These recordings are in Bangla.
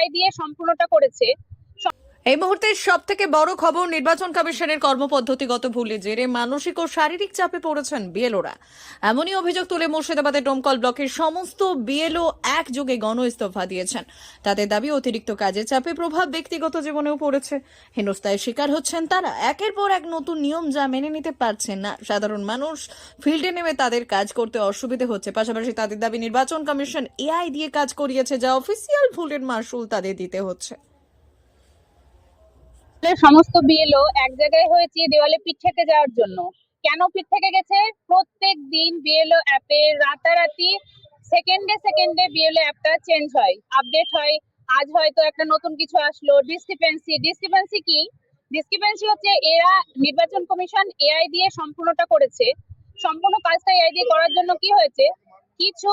এআই দিয়ে সম্পূর্ণটা করেছে। এই মুহূর্তের সব থেকে বড় খবর নির্বাচন কমিশনের কর্মপদ্ধতিগত ভুলে জেরে মানসিক ও শারীরিক চাপে পড়েছেন বিএলওরা। এমনই অভিযোগ তুলে মুর্শিদাবাদের ডোমকল ব্লকের সমস্ত বিএলও একযোগে গণ ইস্তফা দিয়েছেন। তাদের দাবি, অতিরিক্ত কাজের চাপে প্রভাব ব্যক্তিগত জীবনেও পড়েছে। হেনস্থায় শিকার হচ্ছেন তারা। একের পর এক নতুন নিয়ম যা মেনে নিতে পারছেন না। সাধারণ মানুষ ফিল্ডে নেমে তাদের কাজ করতে অসুবিধে হচ্ছে। পাশাপাশি তাদের দাবি, নির্বাচন কমিশন এআই দিয়ে কাজ করিয়েছে, যা অফিসিয়াল ভুলের মাসুল তাদের দিতে হচ্ছে। সমস্ত বিএলও এক জায়গায় হয়েছে দেওয়ালে পিঠ থেকে যাওয়ার জন্য। কেন পিঠ থেকে গেছে? প্রত্যেক দিন বিএলও অ্যাপে রাতারাতি সেকেন্ডে সেকেন্ডে বিএলও অ্যাপটা চেঞ্জ হয় আপডেট হয়। আজ হয়তো একটা নতুন কিছু আসলো। ডিসক্রিপেন্সি ডিসক্রিপেন্সি কি? ডিসক্রিপেন্সি হচ্ছে এরা নির্বাচন কমিশন এআই দিয়ে সম্পূর্ণটা করেছে। সম্পূর্ণ কাজটা এআই দিয়ে করার জন্য কি হয়েছে? কিছু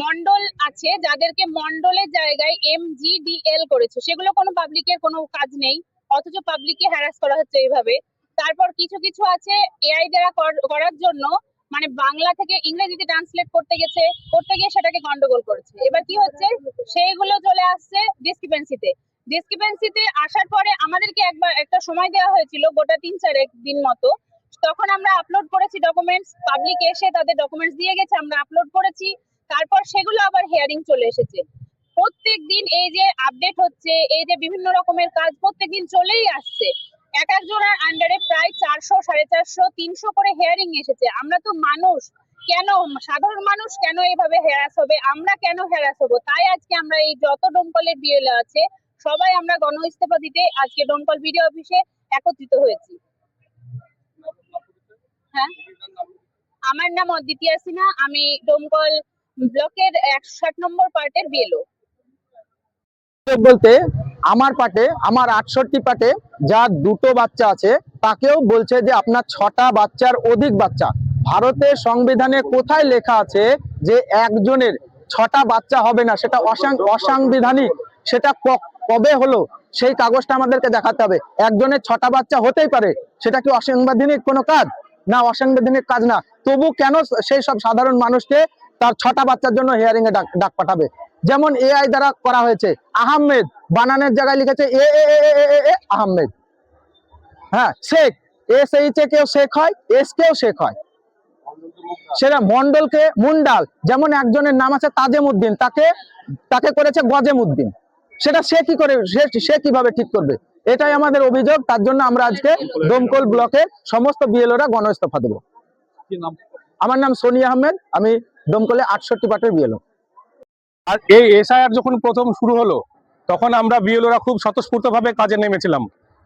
মন্ডল আছে যাদেরকে মন্ডলের জায়গায় এমজিডিএল করেছে। সেগুলো কোনো পাবলিকের কোনো কাজ নেই। অথচ পাবলিককে হ্যারাস করা হচ্ছে এইভাবে। তারপর কিছু কিছু আছে এআই দ্বারা করার জন্য মানে বাংলা থেকে ইংরেজিতে ট্রান্সলেট করতে গেছে, করতে গিয়ে সেটাকে গন্ডগোল করেছে। এবার কি হচ্ছে? সেইগুলো চলে আসছে ডিসক্রিপেন্সিতে ডিসক্রিপেন্সিতে আসার পরে আমাদেরকে একবার একটা সময় দেওয়া হয়েছিল, গোটা তিন, চার দিন মতো। তখন আমরা আপলোড করেছি ডকুমেন্টস পাবলিক এসে তাদের ডকুমেন্টস দিয়ে গেছে, আমরা আপলোড করেছি। তারপর সেগুলো আবার হিয়ারিং চলে এসেছে। প্রত্যেক দিন এই যে আপডেট হচ্ছে, এই যে বিভিন্ন রকমের কাজ প্রত্যেক দিন চলেই আসছে। এক এক একজনের আন্ডারে প্রায় চারশো, সাড়ে চারশো, তিনশো করে হেয়ারিং এসেছে। আমরা তো মানুষ। কেন, সাধারণ মানুষ কেন এইভাবে হ্যারাস হবে? আমরা কেন হ্যারাস হব? তাই আজকে আমরা এই যত ডোমকলের বিএল আছে, সবাই আমরা গণ ইস্তফা দিতে আজকে ডোমকল বিডিও অফিসে একত্রিত হয়েছি। হ্যাঁ? আমার নাম অদ্বিতীয় সিনহা। আমি ডোমকল ব্লকের একশো ষাট নম্বর পার্টের বিএলও বলতে আমার পাটে, আমার আটষট্টি পাটে যার দুটো বাচ্চা আছে, তাকেও বলছে যে আপনার ছটা বাচ্চার অধিক বাচ্চা। ভারতের সংবিধানে কোথায় লেখা আছে যে একজনের ছটা বাচ্চা হবে না, সেটা অসাং অসাংবিধানিক, সেটা কবে হলো, সেই কাগজটা আমাদেরকে দেখাতে হবে। একজনের ছটা বাচ্চা হতেই পারে, সেটা কি অসাংবিধানিক কোনো কাজ? না, অসাংবিধানিক কাজ না। তবু কেন সেই সব সাধারণ মানুষকে তার ছটা বাচ্চার জন্য হিয়ারিং এ ডাক ডাক পাঠাবে? যেমন এআই দ্বারা করা হয়েছে। আহমেদ বানানের জায়গায় লিখেছে এ এ এ আহমেদ। হ্যাঁ শেখ। এস এইচ এ কেও শেখ হয় এস কেও শেখ হয়। সেটা মন্ডলকে মুন্ডাল যেমন একজনের নাম আছে তাজেম উদ্দিন তাকে তাকে করেছে গজেম উদ্দিন সেটা সে কি করে সে- কীভাবে ঠিক করবে? এটাই আমাদের অভিযোগ তার জন্য আমরা আজকে দমকল ব্লকের সমস্ত বিএলওরা গণ ইস্তফা দেবো। আমার নাম সোনি আহমেদ আমি দমকলে আটষট্টি পাটের বিএলও আর এই এসআইআর যখন প্রথম শুরু হলো, তখন আমরা বিএলওরা খুব স্বতঃস্ফূর্তভাবে কাজে নেমেছিলাম।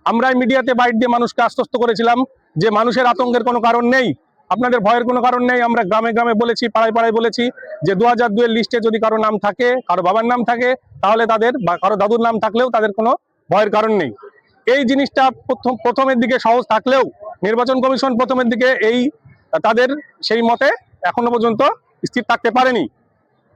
আমরা মিডিয়াতে বাইট দিয়ে মানুষকে আশ্বস্ত করেছিলাম যে মানুষের আতঙ্কের কোনো কারণ নেই, আপনাদের ভয়ের কোনো কারণ নেই, আমরা গ্রামে গ্রামে বলেছি, পাড়ায় পাড়ায় বলেছি যে দু হাজার দুয়ের লিস্টে যদি কারও নাম থাকে, কারও বাবার নাম থাকে, তাহলে তাদের বা কারও দাদুর নাম থাকলেও তাদের কোনো ভয়ের কারণ নেই। এই জিনিসটা প্রথম, প্রথমের দিকে সহজ থাকলেও নির্বাচন কমিশন প্রথমের দিকে এই, তাদের সেই মতে এখনও পর্যন্ত স্থির থাকতে পারেনি।